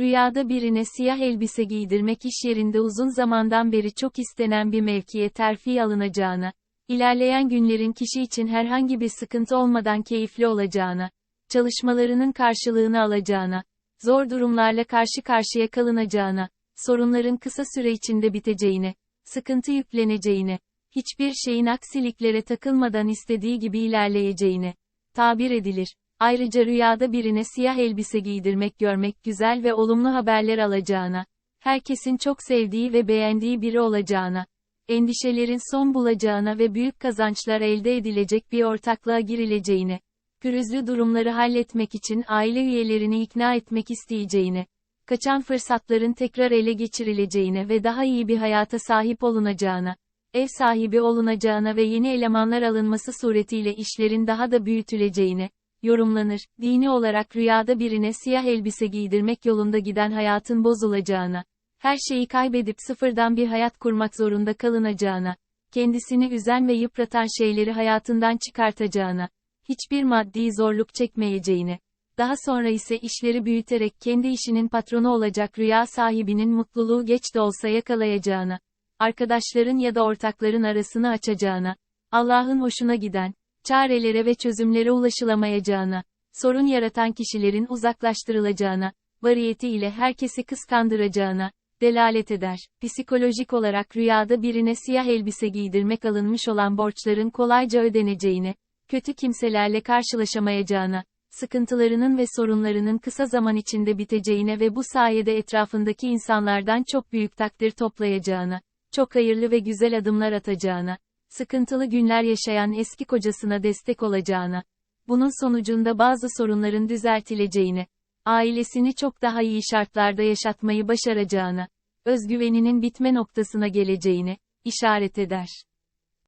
Rüyada birine siyah elbise giydirmek iş yerinde uzun zamandan beri çok istenen bir mevkiye terfi alınacağına, ilerleyen günlerin kişi için herhangi bir sıkıntı olmadan keyifli olacağına, çalışmalarının karşılığını alacağına, zor durumlarla karşı karşıya kalınacağına, sorunların kısa süre içinde biteceğine, sıkıntı yükleneceğine, hiçbir şeyin aksiliklere takılmadan istediği gibi ilerleyeceğine tabir edilir. Ayrıca rüyada birine siyah elbise giydirmek görmek güzel ve olumlu haberler alacağına, herkesin çok sevdiği ve beğendiği biri olacağına, endişelerin son bulacağına ve büyük kazançlar elde edilecek bir ortaklığa girileceğine, pürüzlü durumları halletmek için aile üyelerini ikna etmek isteyeceğine, kaçan fırsatların tekrar ele geçirileceğine ve daha iyi bir hayata sahip olunacağına, ev sahibi olunacağına ve yeni elemanlar alınması suretiyle işlerin daha da büyütüleceğine, yorumlanır, dini olarak rüyada birine siyah elbise giydirmek yolunda giden hayatın bozulacağına, her şeyi kaybedip sıfırdan bir hayat kurmak zorunda kalınacağına, kendisini üzen ve yıpratan şeyleri hayatından çıkartacağına, hiçbir maddi zorluk çekmeyeceğine, daha sonra ise işleri büyüterek kendi işinin patronu olacak rüya sahibinin mutluluğu geç de olsa yakalayacağına, arkadaşların ya da ortakların arasını açacağına, Allah'ın hoşuna giden, çarelere ve çözümlere ulaşılamayacağına, sorun yaratan kişilerin uzaklaştırılacağına, variyeti ile herkesi kıskandıracağına, delalet eder. Psikolojik olarak rüyada birine siyah elbise giydirmek alınmış olan borçların kolayca ödeneceğine, kötü kimselerle karşılaşamayacağına, sıkıntılarının ve sorunlarının kısa zaman içinde biteceğine ve bu sayede etrafındaki insanlardan çok büyük takdir toplayacağına, çok hayırlı ve güzel adımlar atacağına, sıkıntılı günler yaşayan eski kocasına destek olacağına, bunun sonucunda bazı sorunların düzeltileceğine, ailesini çok daha iyi şartlarda yaşatmayı başaracağına, özgüveninin bitme noktasına geleceğine, işaret eder.